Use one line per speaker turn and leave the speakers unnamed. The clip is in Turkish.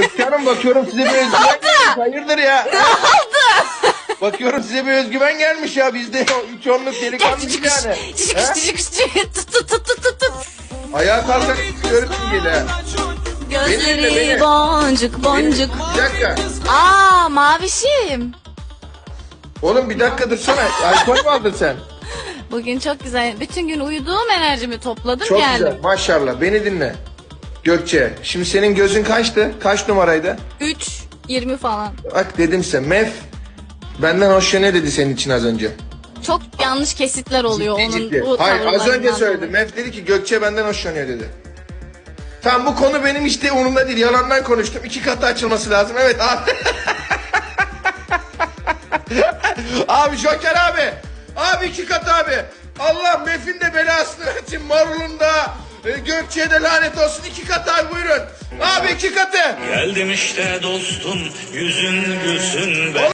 Gökçe Hanım bakıyorum size bir özgüven gelmiş. Hayırdır ya? Ne oldu? Bakıyorum size bir özgüven gelmiş ya. Bizde o üç onluk delikanlıyız yani.
Cicik
He?
cicik cicik tut tut tut tut tut.
Ayağa kalksak görürsün gele. Beni dinle,
Gözleri
beni.
boncuk boncuk.
Bir dakika.
Aa mavişim.
Oğlum bir dakika dursana. Alkol mü aldın sen?
Bugün çok güzel. Bütün gün uyuduğum enerjimi topladım
Çok
geldim.
güzel. Maşallah. Beni dinle. Gökçe. Şimdi senin gözün kaçtı? Kaç numaraydı?
3 20 falan.
Bak dedim size. Mef benden hoşlanıyor dedi senin için az önce.
Çok yanlış kesitler oluyor
Ciddi
onun
ciddi.
bu
Hayır az önce
tavırlarından
söyledi.
dolayı.
Mef dedi ki Gökçe benden hoşlanıyor dedi. Tamam bu konu benim işte umurumda değil. Yalandan konuştum. İki katı açılması lazım. Evet abi. abi Joker abi. Abi iki katı abi. Allah Mef'in de belasını versin. Marul'un da Gökçe'ye de lanet olsun. iki abi buyurun. Abi iki katı.
Geldim işte dostum yüzün gülsün be.